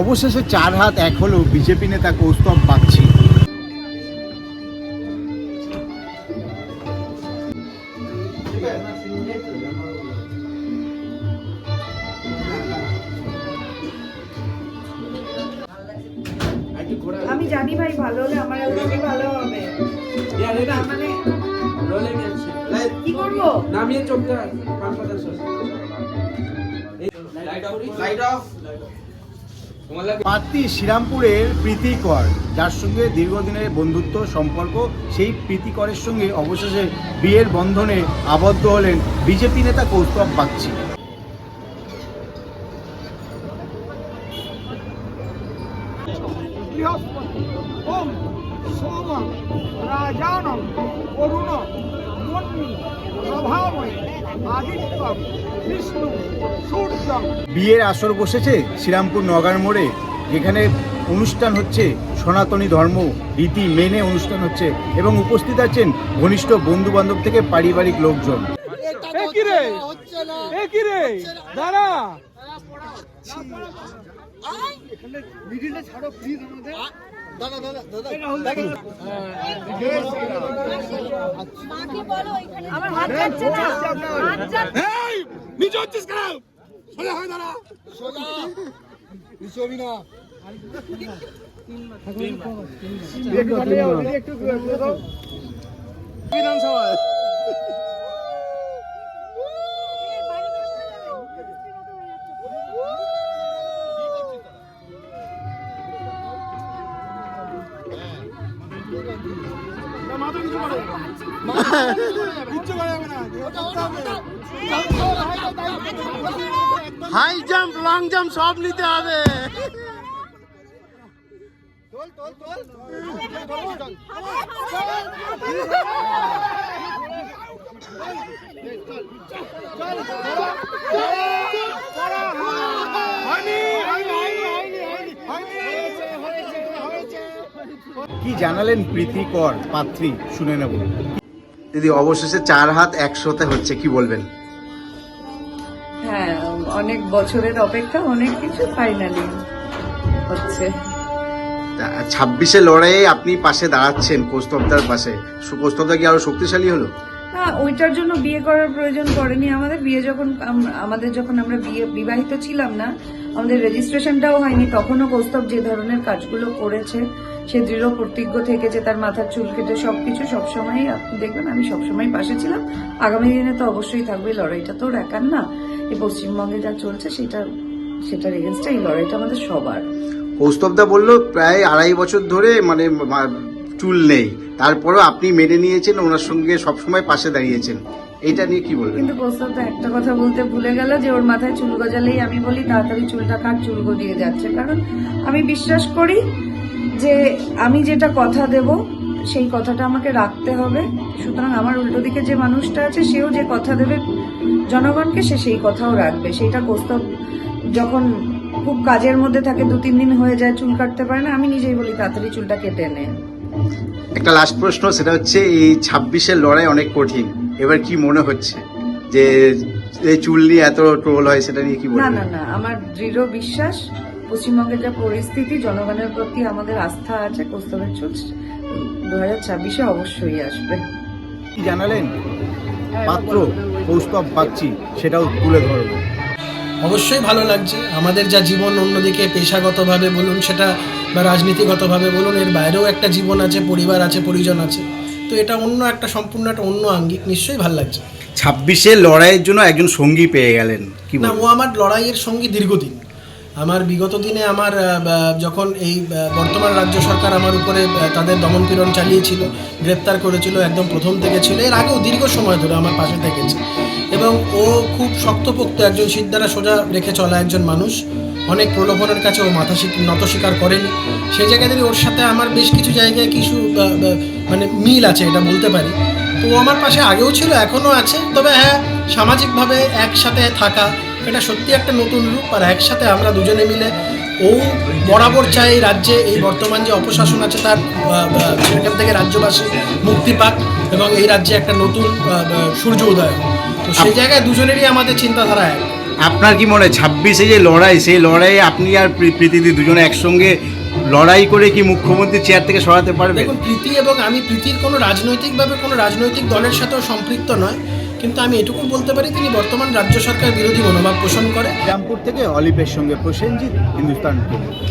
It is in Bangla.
অবশেষে চার হাত এক হলো বিজেপি নেতা কৌস্তব বাগচি। আমি জানি ভাই ভালো হলে আমার ভালো হবে। মানে কি করব? নামিয়ে চোখটা লাইট অফ পাত্রী শ্রীরামপুরের প্রীতি কর যার সঙ্গে দীর্ঘদিনের বন্ধুত্ব সম্পর্ক সেই প্রীতি করের সঙ্গে অবশেষে বিয়ের বন্ধনে আবদ্ধ হলেন বিজেপি নেতা কৌস্তব বাগচি। বৃহস্পতি ওম সোম রাজানম অরুণ বিয়ের আসর বসেছে শ্রীরামপুর নগার মোড়ে যেখানে অনুষ্ঠান হচ্ছে সনাতনী ধর্ম রীতি মেনে অনুষ্ঠান হচ্ছে এবং উপস্থিত আছেন ঘনিষ্ঠ বন্ধু বান্ধব থেকে পারিবারিক লোকজন। এ কি রে এ কি রে দাঁড়া আমার হাত যাচ্ছে না হাত যাচ্ছে নিচে হচ্ছিস কেন সোজা হয়ে দাঁড়া বিধানসভায় হাই জাম্প লং জাম্প সব নিতে হবে। কি জানালেন প্রীতি কর পাত্রী? শুনে নেব। দিদি অবশেষে চার হাত একশোতে হচ্ছে কি বলবেন? হ্যাঁ অনেক বছরের অপেক্ষা অনেক কিছু ফাইনালি হচ্ছে। ছাব্বিশে লড়াইয়ে আপনি পাশে দাঁড়াচ্ছেন কোস্তবদার পাশে। কোস্তবদা কি আরও শক্তিশালী হলো? ওইটার জন্য বিয়ে করার প্রয়োজন পড়েনি। আমাদের বিয়ে যখন আমাদের যখন আমরা বিয়ে বিবাহিত ছিলাম না, আমাদের রেজিস্ট্রেশনটাও হয়নি। তখনও কৌস্তব যে ধরনের কাজগুলো করেছে, সে দৃঢ় প্রতিজ্ঞ থেকেছে তার মাথার চুল কেটে সব সবকিছু সবসময় দেখবেন, আমি সবসময় পাশে ছিলাম। আগামী দিনে তো অবশ্যই থাকবে লড়াইটা তো একার না। এই পশ্চিমবঙ্গে যা চলছে, সেটা সেটার এগেনস্টে এই লড়াইটা আমাদের সবার। কৌস্তবদা বলল, প্রায় আড়াই বছর ধরে মানে চুল নেই। তারপরেও আপনি মেনে নিয়েছেন, ওনার সঙ্গে সবসময় পাশে দাঁড়িয়েছেন। এটা নিয়ে কি বলবেন? কিন্তু প্রস্তাব একটা কথা বলতে ভুলে গেল যে ওর মাথায় চুল গজালেই আমি বলি, তাড়াতাড়ি চুলটা কাট, চুল গজিয়ে যাচ্ছে। কারণ আমি বিশ্বাস করি যে আমি যেটা কথা দেব, সেই কথাটা আমাকে রাখতে হবে। সুতরাং আমার উল্টো দিকে যে মানুষটা আছে, সেও যে কথা দেবে জনগণকে, সে সেই কথাও রাখবে। সেইটা প্রস্তাব যখন খুব কাজের মধ্যে থাকে দু তিন দিন হয়ে যায়, চুল কাটতে পারে না, আমি নিজেই বলি, তাড়াতাড়ি চুলটা কেটে নে। একটা লাস্ট প্রশ্ন সেটা হচ্ছে এই ছাব্বিশের লড়াই অনেক কঠিন। এবার কি মনে হচ্ছে যে এই চুল নিয়ে এত ট্রোল হয় সেটা নিয়ে কি না না না আমার দৃঢ় বিশ্বাস পশ্চিমবঙ্গের যা পরিস্থিতি জনগণের প্রতি আমাদের আস্থা আছে কোস্তবের চুল দু হাজার ছাব্বিশে অবশ্যই আসবে। কি জানালেন পাত্র কৌস্তব বাগচি সেটাও তুলে ধরবো। অবশ্যই ভালো লাগছে। আমাদের যা জীবন অন্যদিকে পেশাগতভাবে বলুন সেটা বা রাজনীতিগতভাবে বলুন এর বাইরেও একটা জীবন আছে পরিবার আছে পরিজন আছে। তো এটা অন্য একটা সম্পূর্ণ একটা অন্য আঙ্গিক নিশ্চয়ই ভালো লাগছে। ছাব্বিশে লড়াইয়ের জন্য একজন সঙ্গী পেয়ে গেলেন কি না ও আমার লড়াইয়ের সঙ্গী দীর্ঘদিন। আমার বিগত দিনে আমার যখন এই বর্তমান রাজ্য সরকার আমার উপরে তাদের দমনপীড়ন চালিয়েছিল গ্রেপ্তার করেছিল একদম প্রথম থেকে ছিল এর আগেও দীর্ঘ সময় ধরে আমার পাশে থেকেছে। এবং ও খুব শক্তপোক্ত একজন সিদ্ধারা সোজা রেখে চলা একজন মানুষ। অনেক প্রলোভনের কাছে ও মাথা শিক- নত স্বীকার করেনি। সেই জায়গা থেকে ওর সাথে আমার বেশ কিছু জায়গায় কিছু মানে মিল আছে এটা বলতে পারি। তো ও আমার পাশে আগেও ছিল এখনও আছে। তবে হ্যাঁ সামাজিকভাবে একসাথে থাকা এটা সত্যি একটা নতুন রূপ। আর একসাথে আমরা দুজনে মিলে ও বরাবর চাই এই রাজ্যে এই বর্তমান যে অপশাসন আছে তার সেখান থেকে রাজ্যবাসী মুক্তি পাক এবং এই রাজ্যে একটা নতুন সূর্য উদয় তো সেই জায়গায় দুজনেরই আমাদের চিন্তাধারা এক। আপনার কি মনে হয় ছাব্বিশে যে লড়াই সেই লড়াইয়ে আপনি আর প্রী- প্রীতিদি দুজনে একসঙ্গে লড়াই করে কি মুখ্যমন্ত্রী চেয়ার থেকে সরাতে পারবে? দেখুন প্রীতি এবং আমি প্রীতির কোনো রাজনৈতিকভাবে কোনো রাজনৈতিক দলের সাথেও সম্পৃক্ত নয়। কিন্তু আমি এটুকু বলতে পারি তিনি বর্তমান রাজ্য সরকার বিরোধী মনোভাব পোষণ করে। রামপুর থেকে অলিপের সঙ্গে প্রসেনজিৎ হিন্দুস্তান টিভি।